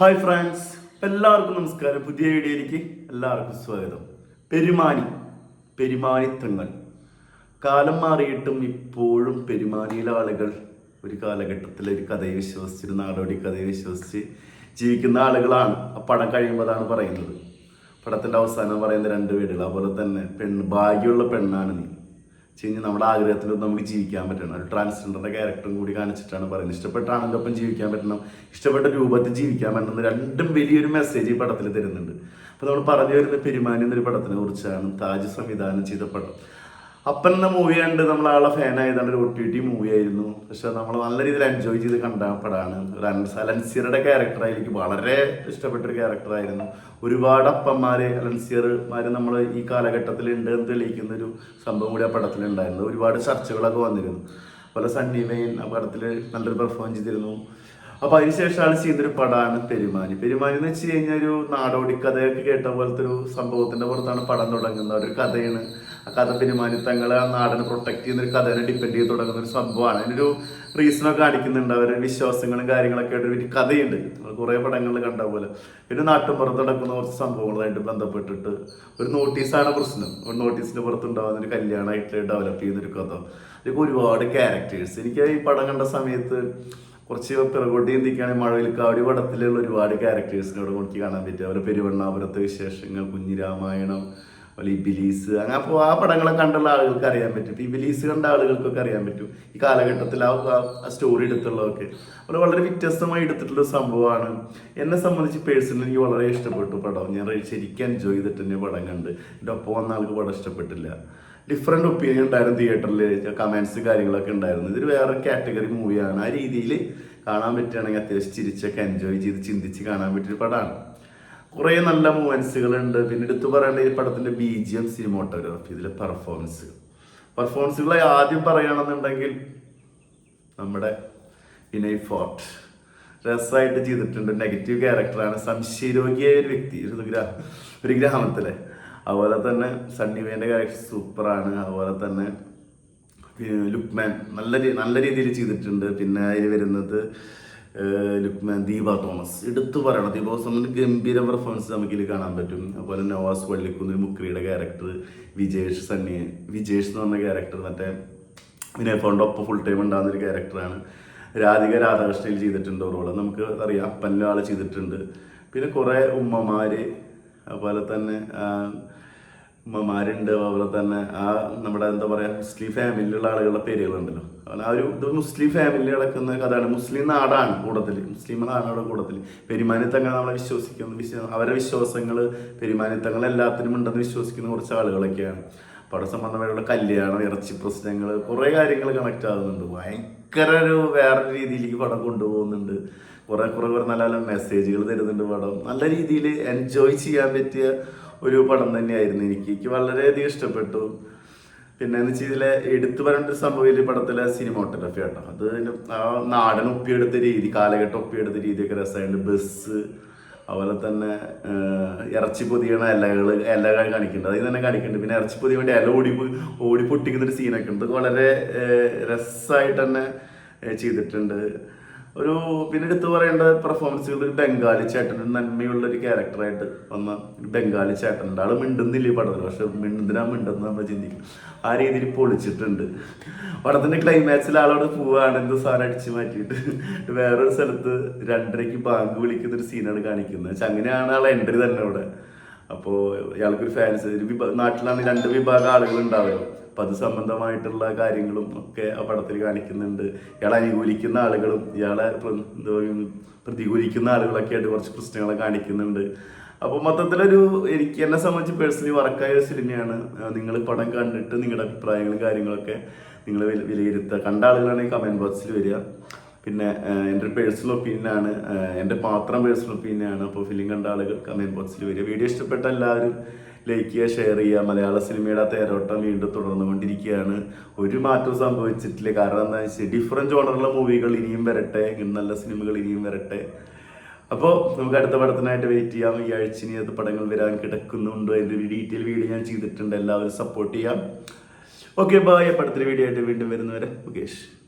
Hi friends എല്ലാവർക്കും നമസ്കാരം. പുതിയ വീഡിയോയിലേക്ക് എല്ലാവർക്കും സ്വാഗതം. പെരുമാനി പെരുമാനിത്തങ്ങൾ കാലം മാറിയിട്ടും ഇപ്പോഴും പെരുമാനിയിലെ ആളുകൾ ഒരു കാലഘട്ടത്തിൽ ഒരു കഥയെ വിശ്വസിച്ചൊരു നാടോടി കഥയെ വിശ്വസിച്ച് ജീവിക്കുന്ന ആളുകളാണ്. ആ പടം കഴിയുമ്പോഴാണ് പറയുന്നത്. പടത്തിന്റെ അവസാനം പറയുന്ന രണ്ട് വീടുകൾ അതുപോലെ തന്നെ പെണ്ണ് ഭാഗ്യമുള്ള പെണ്ണാണ് നീ. കഴിഞ്ഞാൽ നമ്മുടെ ആഗ്രഹത്തിലൊന്നും നമുക്ക് ജീവിക്കാൻ പറ്റണം. ഒരു ട്രാൻസ്ജെൻഡറിന്റെ ക്യാരക്ടറും കൂടി കാണിച്ചിട്ടാണ് പറയുന്നത്. ഇഷ്ടപ്പെട്ടാണെങ്കിൽ ഒപ്പം ജീവിക്കാൻ പറ്റണം. ഇഷ്ടപ്പെട്ട രൂപത്തിൽ ജീവിക്കാൻ പറ്റണം രണ്ടും വലിയൊരു മെസ്സേജ് ഈ പടത്തിൽ തരുന്നുണ്ട്. അപ്പോൾ നമ്മൾ പറഞ്ഞു വരുന്ന പെരുമാനി എന്നൊരു പടത്തിനെ കുറിച്ചാണ് താജ് സംവിധാനം ചെയ്ത പടം. അപ്പൻ എന്ന മൂവി കണ്ട് നമ്മൾ ആളെ ഫാൻ ആയതുകൊണ്ട് ഒരു ഒ ടി ടി മൂവി ആയിരുന്നു. പക്ഷെ നമ്മൾ നല്ല രീതിയിൽ എൻജോയ് ചെയ്ത് കണ്ട പടമാണ് അലൻസിയറുടെ ക്യാരക്ടർ എനിക്ക് വളരെ ഇഷ്ടപ്പെട്ട ഒരു ക്യാരക്ടറായിരുന്നു ഒരുപാട് അപ്പന്മാര് അലൻസിയർമാര് നമ്മൾ ഈ കാലഘട്ടത്തിൽ ഉണ്ട് എന്ന് തെളിയിക്കുന്ന ഒരു സംഭവം കൂടി ആ പടത്തിലുണ്ടായിരുന്നു. ഒരുപാട് ചർച്ചകളൊക്കെ വന്നിരുന്നു. അതുപോലെ സണ്ണി വെയിൻ ആ പടത്തിൽ നല്ലൊരു പെർഫോം ചെയ്തിരുന്നു. അപ്പൊ അതിനുശേഷമാണ് ചെയ്യുന്നൊരു പടമാണ് പെരുമാനി. പെരുമാനി എന്ന് വെച്ച് കഴിഞ്ഞാൽ ഒരു നാടോടി കഥയൊക്കെ കേട്ട പോലത്തെ ഒരു സംഭവത്തിന്റെ പുറത്താണ് പടം തുടങ്ങുന്നത്. ഒരു കഥയാണ് കഥ പെരുമാനി തങ്ങളെ ആ നാടിനെ പ്രൊട്ടക്ട് ചെയ്യുന്ന ഒരു കഥനെ ഡിപ്പെൻഡ് ചെയ്ത് തുടങ്ങുന്ന ഒരു സംഭവമാണ്. അതിനൊരു റീസണൊക്കെ അടിക്കുന്നുണ്ട്. അവരുടെ വിശ്വാസങ്ങളും കാര്യങ്ങളൊക്കെ ആയിട്ട് ഒരു കഥയുണ്ട്. നമ്മൾ കുറേ പടങ്ങളിൽ കണ്ട പോലെ പിന്നെ നാട്ടുപുറത്ത് നടക്കുന്ന കുറച്ച് സംഭവങ്ങളായിട്ട് ബന്ധപ്പെട്ടിട്ട് ഒരു നോട്ടീസാണ് പ്രശ്നം. ഒരു നോട്ടീസിന്റെ പുറത്തുണ്ടാകുന്ന ഒരു കല്യാണമായിട്ട് ഡെവലപ്പ് ചെയ്യുന്ന ഒരു കഥ. അതൊക്കെ ഒരുപാട് ക്യാരക്ടേഴ്സ് എനിക്ക് ഈ പടം കണ്ട സമയത്ത് കുറച്ച് പിറകോട്ട് ചിന്തിക്കുകയാണെങ്കിൽ മഴവിൽക്കാവടി പടത്തിലുള്ള ഒരുപാട് ക്യാരക്ടേഴ്സിനോട് നോക്കി കാണാൻ പറ്റും. അവരുടെ പെരുവണ്ണാപുരത്തെ വിശേഷങ്ങൾ കുഞ്ഞിരാമായണം അതുപോലെ ഇബിലീസ് അങ്ങനെ അപ്പോൾ ആ പടങ്ങളെ കണ്ടുള്ള ആളുകൾക്ക് അറിയാൻ പറ്റും. ഇപ്പം ഇബിലീസ് കണ്ട ആളുകൾക്കൊക്കെ അറിയാൻ പറ്റും. ഈ കാലഘട്ടത്തിൽ ആ സ്റ്റോറി എടുത്തുള്ളതൊക്കെ. അപ്പോൾ വളരെ വ്യത്യസ്തമായി എടുത്തിട്ടുള്ള സംഭവമാണ്. എന്നെ സംബന്ധിച്ച് പേഴ്സണലി എനിക്ക് വളരെ ഇഷ്ടപ്പെട്ടു പടം. ഞാൻ ശരിക്കും എൻജോയ് ചെയ്തിട്ട് തന്നെ പടം കണ്ട്. എന്റെ ഒപ്പം വന്ന ആൾക്ക് പടം ഇഷ്ടപ്പെട്ടില്ല. ഡിഫറെന്റ് ഒപ്പീനിയൻ ഉണ്ടായിരുന്നു തിയേറ്ററിൽ കമൻസ് കാര്യങ്ങളൊക്കെ ഉണ്ടായിരുന്നു. ഇതൊരു വേറെ കാറ്റഗറി മൂവിയാണ് ആ രീതിയിൽ കാണാൻ പറ്റുകയാണെങ്കിൽ അത്യാവശ്യം ചിരിച്ചൊക്കെ എൻജോയ് ചെയ്ത് ചിന്തിച്ച് കാണാൻ പറ്റിയൊരു പടമാണ്. കുറേ നല്ല മൂവൻസുകളുണ്ട് പിന്നെ എടുത്തു പറയേണ്ട ഈ പടത്തിന്റെ ബി ജി എം സിനിമോട്ടോഗ്രാഫി ഇതിലെ പെർഫോമൻസ് പെർഫോമൻസുകളെ ആദ്യം പറയുകയാണെന്നുണ്ടെങ്കിൽ നമ്മുടെ വിനയ് ഫോർട്ട്. രസമായിട്ട് ചെയ്തിട്ടുണ്ട്. നെഗറ്റീവ് ക്യാരക്ടറാണ് സംശയരോഗിയായ ഒരു വ്യക്തി ഒരു ഒരു ഗ്രാമത്തിലെ. അതുപോലെ തന്നെ സണ്ണിവേന്റെ ക്യാരക്ടർ സൂപ്പറാണ് അതുപോലെ തന്നെ ലുക്മാൻ നല്ല നല്ല രീതിയിൽ ചെയ്തിട്ടുണ്ട്. പിന്നെ അതിൽ വരുന്നത് ലുക്മാൻ ദീപ തോമസ്. എടുത്തു പറയണം. ദീപ തോമസിന് ഗംഭീര പെർഫോമൻസ് നമുക്ക് ഇതിൽ കാണാൻ പറ്റും. അതുപോലെ നവാസ് വള്ളിക്കുന്നിൽ മുക്രിയുടെ ക്യാരക്ടർ വിജേഷ് സണ്ണി വിജേഷ് എന്ന് പറഞ്ഞ ക്യാരക്ടർ മറ്റേ വിനയ ഫോണിന്റെ ഒപ്പം ഫുൾ ടൈം ഉണ്ടാകുന്ന ഒരു ക്യാരക്ടറാണ് രാധിക രാധാകൃഷ്ണയിൽ ചെയ്തിട്ടുണ്ട് റോൾ നമുക്ക് അറിയാം അപ്പന്റെ ആൾ ചെയ്തിട്ടുണ്ട്. പിന്നെ കുറേ ഉമ്മമാർ അതുപോലെ തന്നെ ഉമ്മമാരുണ്ട് അതുപോലെ തന്നെ ആ നമ്മുടെ എന്താ പറയുക മുസ്ലിം ഫാമിലിയിലുള്ള ആളുകളുടെ പേരുകളുണ്ടല്ലോ. അതുപോലെ ആ ഒരു ഇത് മുസ്ലിം ഫാമിലി കിടക്കുന്ന കഥയാണ്. മുസ്ലിം നാടാണ് കൂടത്തിൽ. മുസ്ലിം നാടാണ് കൂടത്തിൽ. പെരുമാനിത്തങ്ങൾ നമ്മളെ വിശ്വസിക്കുന്ന. വിശ്വ അവരുടെ വിശ്വാസങ്ങൾ പെരുമാനിത്തങ്ങൾ എല്ലാത്തിനും ഉണ്ടെന്ന് വിശ്വസിക്കുന്ന കുറച്ച് ആളുകളൊക്കെയാണ്. പട സംബന്ധമായിട്ടുള്ള കല്യാണം ഇറച്ചി പ്രശ്നങ്ങൾ കുറേ കാര്യങ്ങൾ കണക്ട് ആകുന്നുണ്ട്. ഭയങ്കര ഒരു വേറെ രീതിയിലേക്ക് പടം കൊണ്ടുപോകുന്നുണ്ട്. കുറെ കുറെ കുറെ നല്ല നല്ല മെസ്സേജുകൾ തരുന്നുണ്ട് പടം. നല്ല രീതിയിൽ എൻജോയ് ചെയ്യാൻ പറ്റിയ ഒരു പടം തന്നെയായിരുന്നു എനിക്ക്. എനിക്ക് വളരെയധികം ഇഷ്ടപ്പെട്ടു. പിന്നെ എന്ന് വെച്ചാൽ ഇതിലെ എടുത്തു പറഞ്ഞൊരു സംഭവം ഈ പടത്തിലെ സിനിമോട്ടോഗ്രഫി ആട്ടോ. അത് നാടൻ ഒപ്പിയെടുത്ത രീതി കാലഘട്ടം ഒപ്പിയെടുത്ത രീതിയൊക്കെ രസമായിട്ട് ബസ് അതുപോലെ തന്നെ ഇറച്ചി പൊതിയണ ഇലകൾ ഇലകൾ കാണിക്കുന്നുണ്ട്. അതിൽ തന്നെ കാണിക്കുന്നുണ്ട്. പിന്നെ ഇറച്ചി പൊതിയ വേണ്ടി ഇല ഓടി ഓടി പൊട്ടിക്കുന്ന ഒരു സീനൊക്കെ ഉണ്ട്. വളരെ രസമായിട്ട് തന്നെ ചെയ്തിട്ടുണ്ട്. ഒരു പിന്നെ എടുത്തു പറയേണ്ട പെർഫോമൻസുകൾ ബംഗാളി ചേട്ടൻ നന്മയുള്ള ഒരു ക്യാരക്ടറായിട്ട് വന്ന ബംഗാളി ചേട്ടനുണ്ട്. ആൾ മിണ്ടുന്നില്ല ഈ പടത്തിൽ പക്ഷെ മിണ്ടുന്നിനാ മിണ്ടെന്ന് നമ്മൾ ചിന്തിക്കും. ആ രീതിയിൽ പൊളിച്ചിട്ടുണ്ട്. പടത്തിന്റെ ക്ലൈമാക്സിൽ ആളോട് പോവാണ്. എന്ത് സാധനം അടിച്ചു മാറ്റിയിട്ട്? വേറൊരു സ്ഥലത്ത് രണ്ടരയ്ക്ക് ബാങ്ക് വിളിക്കുന്ന ഒരു സീനാണ് കാണിക്കുന്നത്. പക്ഷെ അങ്ങനെയാണ് ആളെ എൻട്രി തന്നെ അവിടെ അപ്പോൾ ഇയാൾക്കൊരു ഫാൻസ് ഒരു വിഭാ നാട്ടിലാണ് രണ്ട് വിഭാഗം ആളുകൾ ഉണ്ടാവുമല്ലോ അപ്പം അത് സംബന്ധമായിട്ടുള്ള കാര്യങ്ങളും ഒക്കെ ആ പടത്തിൽ കാണിക്കുന്നുണ്ട്. ഇയാളെ അനുകൂലിക്കുന്ന ആളുകളും ഇയാളെ എന്താ പ്രതികൂലിക്കുന്ന ആളുകളൊക്കെ ആയിട്ട് കുറച്ച് പ്രശ്നങ്ങളെ കാണിക്കുന്നുണ്ട്. അപ്പോൾ മൊത്തത്തിലൊരു എനിക്ക് എന്നെ സംബന്ധിച്ച് പേഴ്സണലി വർക്കായ ഒരു സിനിമയാണ്. നിങ്ങൾ പടം കണ്ടിട്ട് നിങ്ങളുടെ അഭിപ്രായങ്ങളും കാര്യങ്ങളൊക്കെ നിങ്ങൾ വിലയിരുത്തുക. കണ്ട ആളുകളാണെങ്കിൽ കമന്റ് ബോക്സിൽ വരിക. പിന്നെ എന്റെ പേഴ്സണൽ ഒപ്പീനിയനാണ് എന്റെ പാത്രം പേഴ്സണൽ ഒപ്പീനിയനാണ് അപ്പോൾ ഫിലിം കണ്ട ആളുകൾ കമന്റ് ബോക്സിൽ വരിക. വീഡിയോ ഇഷ്ടപ്പെട്ട എല്ലാവരും ലൈക്ക് ചെയ്യുക ഷെയർ ചെയ്യുക. മലയാള സിനിമയുടെ തേരോട്ടം വീണ്ടും തുടർന്നുകൊണ്ടിരിക്കുകയാണ്. ഒരു മാറ്റവും സംഭവിച്ചിട്ടില്ല. കാരണം എന്താ വെച്ചാൽ ഡിഫറെന്റ് ജോണറുള്ള മൂവികൾ ഇനിയും വരട്ടെ. നല്ല സിനിമകൾ ഇനിയും വരട്ടെ. അപ്പോൾ നമുക്ക് അടുത്ത പടത്തിനായിട്ട് വെയിറ്റ് ചെയ്യാം. ഈ ആഴ്ച ഇനി അത് പടങ്ങൾ വരാൻ കിടക്കുന്നുണ്ട് അതിന്റെ ഒരു ഡീറ്റെയിൽ വീഡിയോ ഞാൻ ചെയ്തിട്ടുണ്ട്. എല്ലാവരും സപ്പോർട്ട് ചെയ്യാം. ഓക്കെ ബായ് പടത്തിന്റെ വീഡിയോ ആയിട്ട് വീണ്ടും വരുന്നവരെ മുകേഷ്.